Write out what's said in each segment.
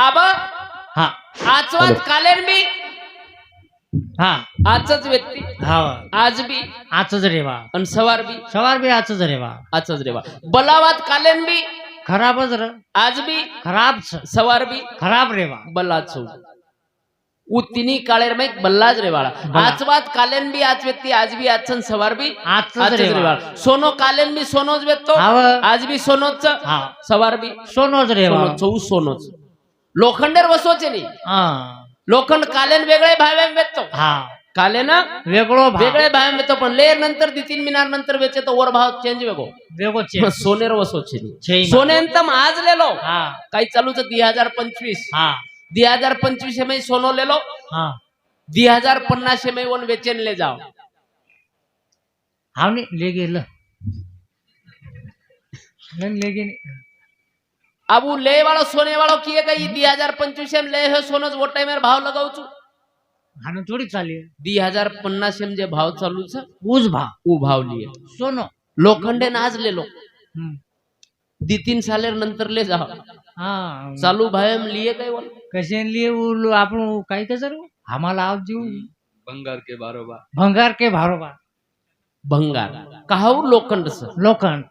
आबा हा. आजवात कालेन बी हा. आजच व्यक्ती. हा. आज बी. आजच रे बा आणि सवार बी. सवार बी आजच रे बा आजच रे बा बलावात कालेन बी. खराबच र. आज बी. खराब छ. सवार बी. खराब रे बा उ तिन्ही काळेर माहीत बल्लाज रे बाळा. बला. आजवात कालेन बी आज व्यक्ती आज बी आजसन सवार बी आजच आजच रे रे बाळा. सोनो कालेन बी सोनोच वेचतो हाव. आज बी सोनोच हा. सवार बी. सोनोच रे सोनोच उ सोनोच लोखंडेर वसोचे नाही हा. लोखंड कालेन वेगळे भावे वेचतो हा. कालेन वेगळो वेगळे भावे वेचतो पण लेर नंतर दी तीन मिनार नंतर वेचे तो वर भाव चेंज वेगो चे सोनेर छे नाही मा. सोनेंतम आज लेलो काही चालूच दी हजार पंचवीस. दी हजार पंचवीस में सोनो ले लो हा. दी हजार पन्नास में वन वेचन ले जाओ हाव नी ले. गेलं ले ले गे नी. अब वो ले वालो सोने वालो किए गई? दी हजार पंचवीस में ले है सोनो वो टाइम में भाव लगाऊ छु हाणं थोडी चालली दी हजार पन्नास में जे भाव चालू छ ऊस भाव. वो भाव लिए सोनो. लोखंडे ले लो हम्म. दी तीन सालेर नंतर ले हा. चालू भाव में लिए गए बोल कशाने आपण वो काय का सर हमारा देऊ जीव के बारोबा भंगार के भारोबा. भंगार. का लोखंड सर? लोखंड.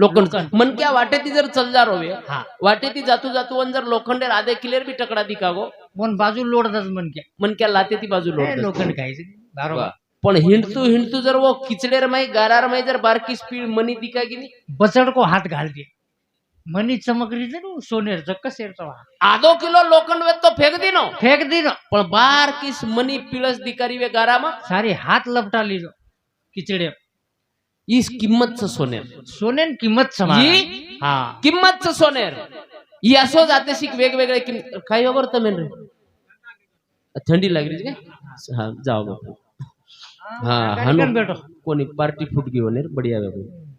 लोखंड लोखंड. मन क्या वाटे ती जर चलजार होवे? हा. वाटे ती जातू जातू वन जर लोखंड आधे किलेर बी टकडा दी का गो पण बाजू लोडतात मन क्या. मन क्या लाते ती बाजू लोड लोखंड काय भारोबा. पण हिंडतू हिंडतू जर वो किचडेर माई गारार माई जर बारकी स्पीड मनी दी का गेली बचड को हात घाल दिया मनी चमकरी ना सोनेरचं कसेरचं वा आधो किलो लोखंड वेत तो फेक दी नो. फेक दी ना. पण बारकी मनी पिळस दिकारी वे गारामा? सारी हात लपटाली नो किचडे. ईस किंमत सोनेर. सोनेन किंमत समा ही हा. किंमत सोनेर. ही असो जाते शिक वेगवेगळे किंमत काही वगैरे तर मेन रे? थंडी लागली काय? हा जाओ बापू हा हनु कार्यक्रम बेटो कोणी पार्टी फूट घेऊन येर बढिया हा, ज्यादा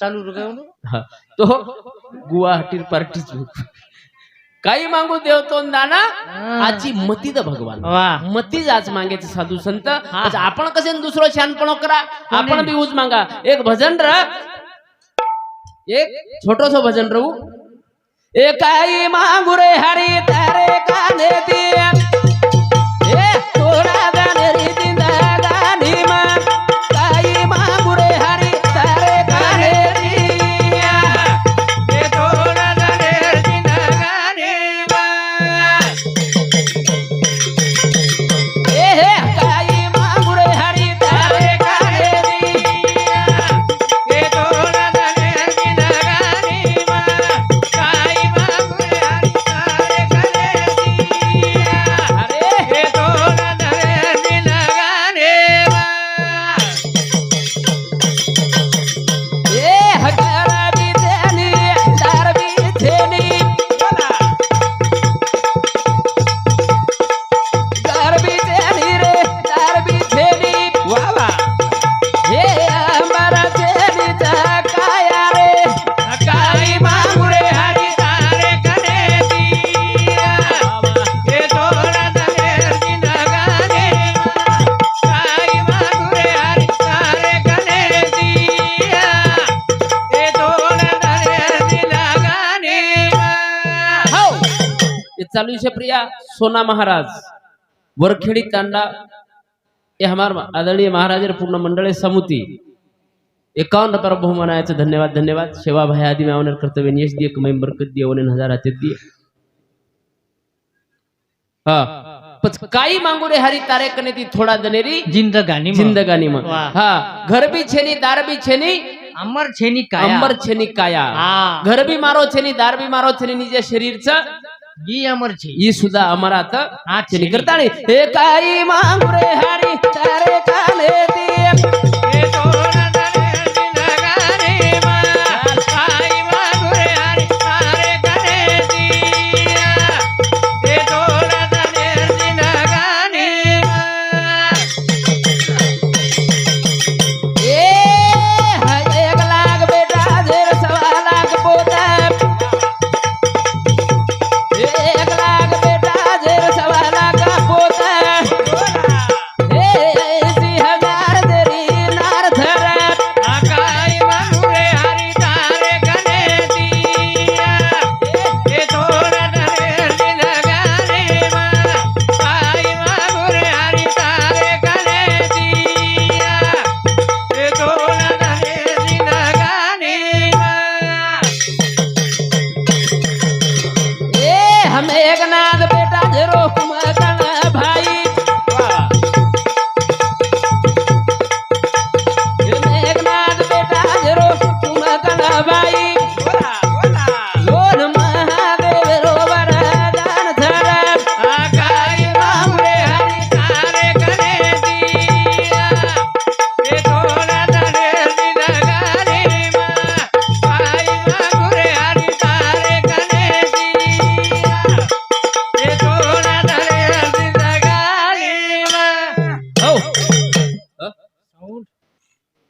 चालू रुपये हा. तो गुवाहाटी पार्टी काही मागू देवतो दाना आजी मती द भगवान. वा. मतीच आज मागायचे साधू संत. आज आपण कसे दुसरं शहाणपण करा आपण बी ऊज मागा. एक भजन र. एक छोटस भजन रहू एकाई मागू रे हरी तारे काने दिया. चालू प्रिया. सोना महाराज. वरखेड़ी तांडा. ये हमार आदरणीय महाराजर पूर्ण मंडळे समुती. एकावन्न रुपये बहुमानाचं धन्यवाद धन्यवाद. सेवा भाई आदि में आवनर कर्तव्य यश दिए कमाई बरकत दिए ओने हजार हाते दिए हा. पच काही मांगू रे हरी तारे कने ती थोडा दनेरी जिंदगानी जिंदगानी वाह. हा. घर बी छेनी दार बी छेनी अमर छेनी काय. अंबर छेनी काया. हा. घर बी मारो छेनी दार बी मारो छेनी निजे शरीरचं ही अमर छे ही सुद्धा अमरात हा, छेनी छेनी. करता हे काही मांगू रे हरी तारे काने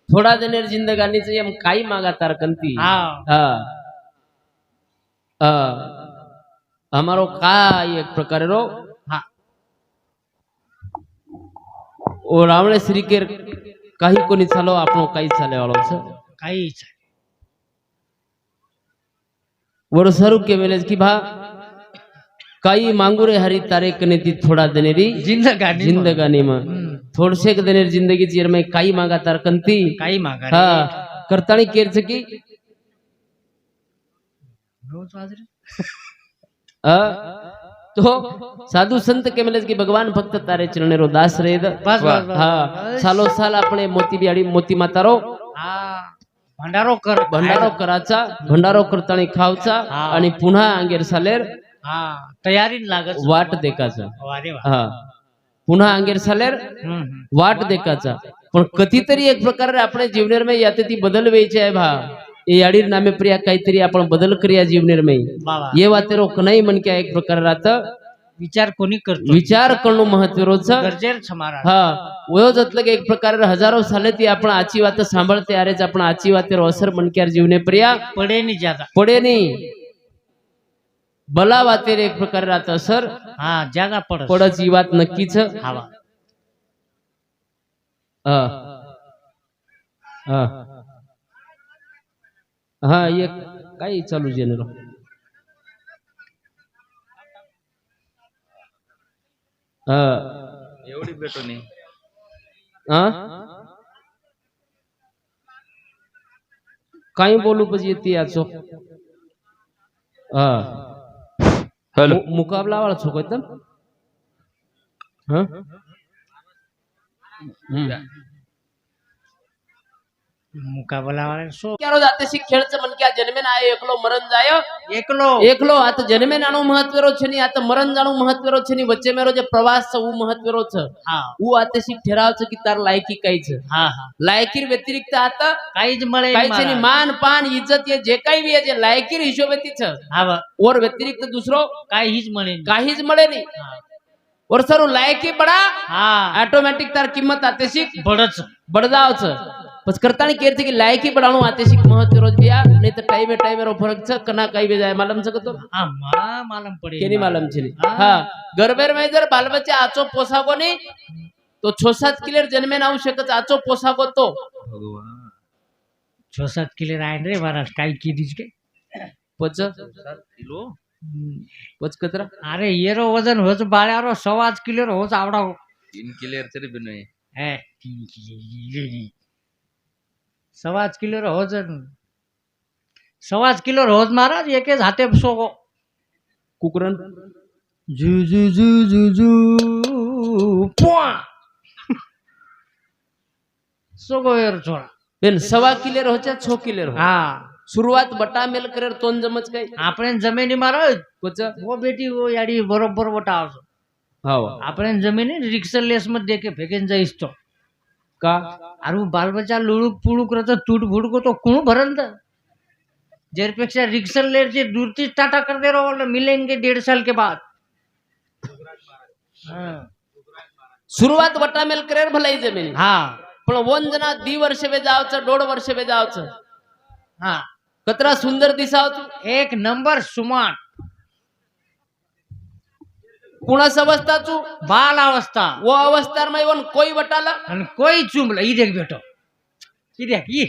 થોડા દિનેર જિંદગાની છે એમ કાઈ માગા તાર કંતી હા હા હા અમારો કાઈ એક પ્રકારે રો હા ઓ રાવણે શ્રી કેર કાહી કોની ચાલો આપણો કાઈ ચાલે વાળો છે કઈ છે વડો સારું કે વેલે કી ભા કાઈ માંગુ રે હરી તારે કનેથી થોડા દિનેરી જિંદગાની જિંદગાનીમાં હમ. થોડશેક દિનેર જિંદગી ચીર મેં थोडसे देणे जिंदगी जी में काई मागा तार कंती. काई मागा हा करतानी केरच की? तो साधू संत के मिले की भगवान भक्त तारे चरण रो दास रे बस हा. सालो साल अपने मोती बिहारी मोती माता रो भंडारो कर. भंडारो कराचा भंडारो करतानी खावचा आणि पुन्हा अंगेर सालेर तयारी लागत. वाट देखाचा. हा. पुन्हा अंगेर साल्यार वाट देखाचा. पण कधीतरी एक प्रकारे आपण जीवनिर्मय या ते ती बदल व्हायचे आहे भा. याडीर नामे प्रिया काहीतरी आपण बदल करूया जीवनिर्मय. ये वाते रोक नाही म्हणक्या एक प्रकार राहत विचार कोणी करतो? विचार करणं महत्त्व रोज हा. वयो की एक प्रकार हजारो साले ती आपण आची वात सांभाळते. अरेच आपण आची वाते रोसर म्हणक्यार जीवने प्रिया. पडे नाही पडे नाही बला वातेर एक प्रकारे राहत असर हा ज्यादा पड पडच ही वात नक्कीच. हवा हा हा हा एक काही चालू जेनेरो हा एवढी भेटू नये. हा काही बोलू પછી येते याचो. हा હેલો. મુકાબલા વાળા છો કોઈ તમે? હમ. मुकाबला सो ક્યારો જાતેશી ખેડ છે મન કે આ જન્મે ના આયો એકલો મરણ જાયો એકલો એકલો આ તો જન્મે નાનો મહત્વરો છે ની આ તો મરણ જાણો મહત્વરો છે ની વચ્ચે મેરો જે પ્રવાસ છે હું મહત્વરો છે હા હું આતેશી ઠેરાવ છે કે તાર લાયકી કઈ છે હા હા લાયકી વ્યતિરિક્ત આતા કઈ જ મળે કઈ છે ની માન પાન ઇજ્જત એ જે કઈ બી છે લાયકી હિશોબેથી છે હા ઓર વ્યતિરિક્ત દુસરો કઈ જ મળે કઈ જ મળે નહીં और सर लायकी बड़ा हाँ ऑटोमेटिक तार कीमत आते सी बढ़त बढ़दाव छ કરતાની કેર છે કે લાયકી બડાણું આતે શીખ મહત્વ રોજ बिया નહીં તો ટાઈમે ટાઈમે રો ફરક છે કના કઈ બે જાય માલમ છે તો हा मा मालम पडे કેની માલમ છે ની? હા. હા ગરબેર માં जर बाल बच्चे आचो पोसागो नाही तो छो सात किलेर जन्मे नाव शकत आचो पोसागो तो भगवान छ सात किलो राहीन रे महाराज काय किरीच के पच किलो पच कचरा अरे येरो वजन होच बाळ्यारो सव्वाच किलो होच आवडा तीन किलेर तरी बी नाही हे तीन किलो સવા કિલો રોજ સવા કિલો રોજ મહારાજ એક જ હાથે સો કુકરન. જુ જુ જુ જુ જુ સોગોયર છોડા. બેન સવા કિલેર હોચે છો કિલેર હા. શરૂઆત બટા મેલ કરેર તોન જમજ કઈ? આપણે જમીની મારો કોચ. વો બેટી વો યાડી બરોબર વટા આવશો હા આપણે જમીની રિક્ષા લેસ મત દેખે ભેગેન જઈશ તો. का? अरे वो बाल बच्चा लुळूक पुळूक रहता तूट फूट को तो कौन भरन था जेरपेक्षा रिक्शा ले जे दूरती टाटा कर दे रहो मिलेंगे डेढ़ साल के बाद। सुरुवात बटा मेल करेर भलाई जमीन हाँ। पण वन जना दी वर्ष बे जावचं दोड वर्ष बे जावचं। हाँ। कतरा सुंदर दिसावचं। एक नंबर सुमान कुणास अवस्थाचू बाल अवस्था. वो अवस्थार मै वन कोई बटाला? आणि कोई चुंबला. ही देख बेटो. ही देख ही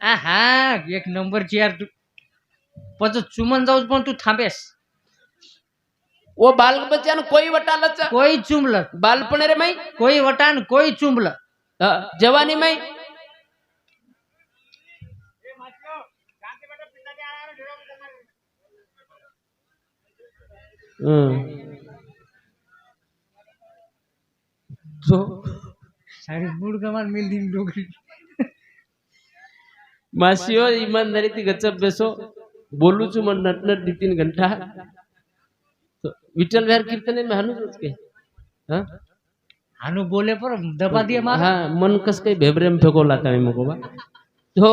हा एक नंबरची यार तू. पच चुमन जाऊच पण तू थांबेस. वो बाल बच्चान कोई बटालाच कोई चुंबलं. बालपणे रे मै कोई वटान कोई चुंबलं. जवानी मै हम्म. झो सारी मूड कमान मिळली डोकरी માસીઓ ઈમાનદારીથી ગચપ બેસો બોલું છું મને નટનટ દી તીન ઘંટા વિઠ્ઠલ વિહાર કીર્તન મેં હાનું જ કે હા હાનું બોલે પર દબા દે મારા હા મન કસ કઈ ભેબરેમ ફેકો લાતા મેં મકો બા તો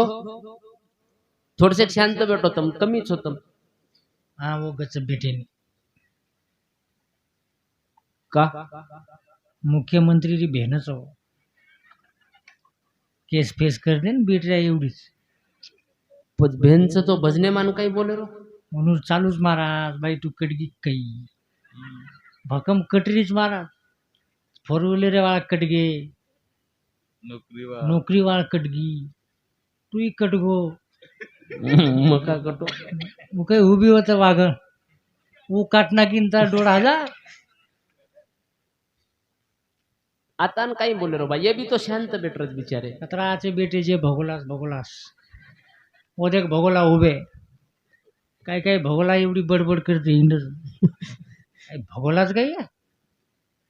થોડસે શાંત બેઠો તમ કમી છો તમ હા વો ગચપ બેઠે ની કા मुख्यमंत्री री बहनच हो केस फेस करते ना बेटऱ्या एवढीच पण भेनचं तो भजने मान काही बोले रो म्हणून चालूच महाराज बाई तू कडगी काही भकम कटरीच महाराज फोर व्हीलर वाळा कटगे नोकरी नोकरी वाळा कटगी तूही कटगो मका कटो वो काही उभी होतं वाघ वो काटना किंता डोळा हजार आता काही बोले रो बा ये भी तो शांत बेटरच बिचारे. कतराचे बेटे जे भगोलास भगोलास. वो देख भगोला उभे. काय काय भगोला एवढी बडबड करते काय भगोलाच काही?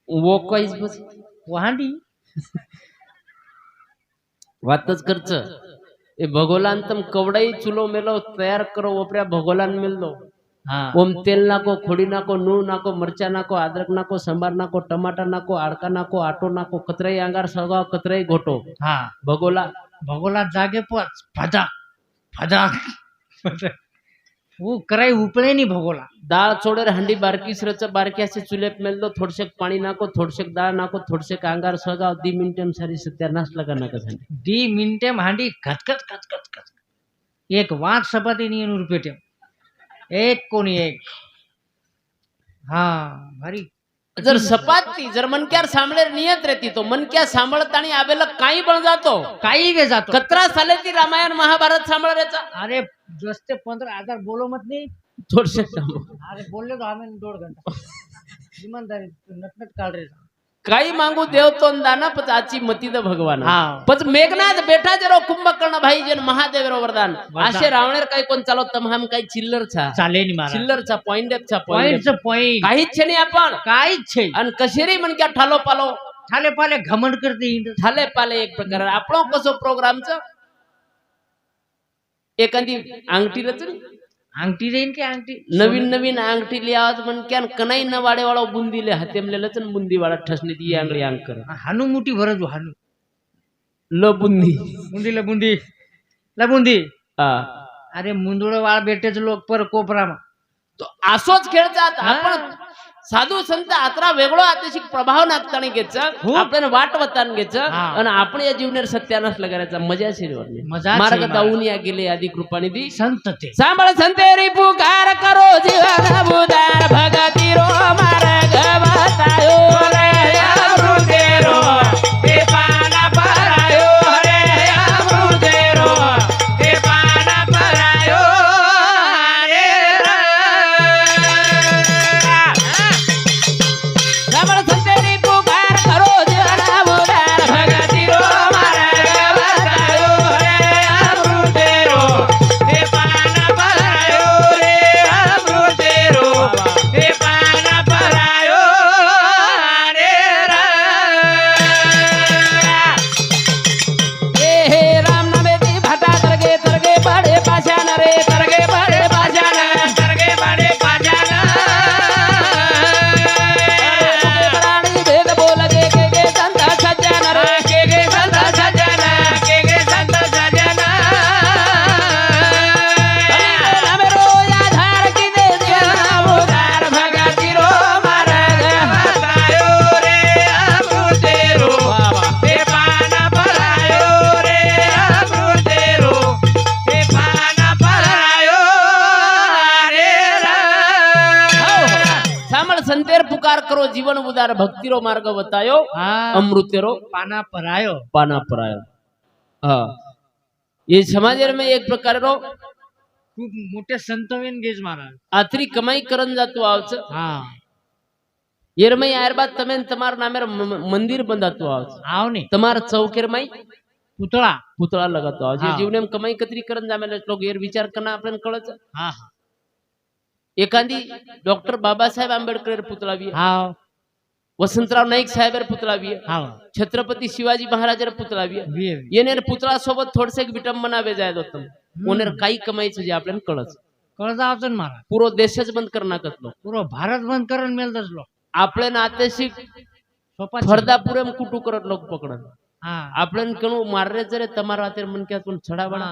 वो काहीच बस. वाहंडी. वातच खर्च ए भगोलान तम कवडाई चुलो मेलो तयार करो ओपऱ्या भगोलान मेलो हा ओम तेल नाको खोडी नाको नूण नाको मरचा नाको अद्रक नाको संबार नाको टमाटर नाको आडका नाको आटो नाको कतराई अंगार सळगाव कतराई घोटो हा भगोला भगोला जागे पोच फदा फदा वो कराई उपळे नाही भगोला डाळ चोडेर हंडी बारकी सरच बारकी असे चुलेप मेलदो थोडशेक पाणी नाको थोडशेक डाळ नाको थोडशेक अंगार सळगाव दी मिनिटम सारी सत्यानाश लगा नका झाली दी मिनिटे हांडी खचखच खचखच खच एक वाट सपाती नहीं नूर पेटे एक कोणी एक. हा भारी. जर सपाती जर मनक्यार सांभळेर नियत रहती तो मनक्या सांभळताणी आबेला काही बळ जातो. काही वे जातो. कतरा साले ती रामायण महाभारत सांभाळ रेचा अरे दस ते पंद्रह हजार बोलो मत नहीं. थोडशे अरे बोलले तो हमें दौड़ घंटा. ईमानदारी नटनट काढ रे. काही मागू देव तो दाना पच आची मती द भगवान. हा. पच मेघनाथ बेठा जरो कुंभकर्ण भाई जन महादेव रो वरदान. आशे रावणेर काही कोण चालो तम हम काही चिल्लर छा चाले चिल्लर छा पॉइंट छा पॉइंट पॉइंट पॉइंट काहीच छे नाही आपण काहीच छे आणि कशेरी मनक्या ठालो पालो. ठाले पाले घमंड करते ठाले पाले एक प्रकार. आपलो कसो प्रोग्रामच एखादी अंगठी रचली अंगठी देईन की अंगठी नवीन नवीन अंगठी लिहावच म्हणक्यान कनाई न वाडे वाळा बुंदी ले हातेमलेलच बुंदी वाळा ठसणे ती अंग कर. हानू मुठी भरत हानू. ल बुंदी. बुंदी ला बुंदी. ला बुंदी. हा. अरे मुंदुळ वाळ बेटेच लोक पर कोपरामा. असोच खेळतात. आपण साधू संत आत्रा वेगळो आदेशिक प्रभाव नागतानी घ्यायचा खूप. आपण वाट वतान घ्यायचं. आणि आपण या जीवनेर सत्यानाश लगायचा मजा शिरवर मार्ग दाऊन या गेले आधी कृपाने दी संत ते सांभाळ संतेरी पुकार करो जीवन बुदार भगती रो मार्ग बतायो ઉદ્ધાર કરો જીવન ઉદ્ધાર ભક્તિરો માર્ગ બતાયો અમૃતેરો પાના પરાયો. પાના પરાયો. હા. એ સમાજ મેં એક પ્રકારનો ખૂબ મોટે સંતોવીન આથરી કમાઈ કરન જાતું આવશે. હા. એરમય આયરબાદ તમે તમારા નામે મંદિર બંધાતું આવશે. આવ ને. તમારા ચૌકેરમય પૂતળા. પૂતળા લગાતો આવશે. જીવને એમ કમાઈ કતરી કરન જામે એટલે એર વિચાર કરના આપણે કળે છે. હા હા. एखादी डॉक्टर बाबासाहेब आंबेडकर पुतळावी. हा वसंतराव नाईक साहेब पुतळावी. छत्रपती शिवाजी महाराज पुतळावी. येणे पुतळा सोबत थोडस एक विटंबना बेजायत होतं. ओनेर काही कमायचं जे आपल्याला कळच कळत आवतं मला. पुरो देशच बंद करणार कसलो पुरो भारत बंद करून मेल दसलो आपल्या नातेशी फरदापुरम कुटू करत लोक पकडत. आपल्याला कणू मारले जरे तमार तेरे मन क्या छडा बना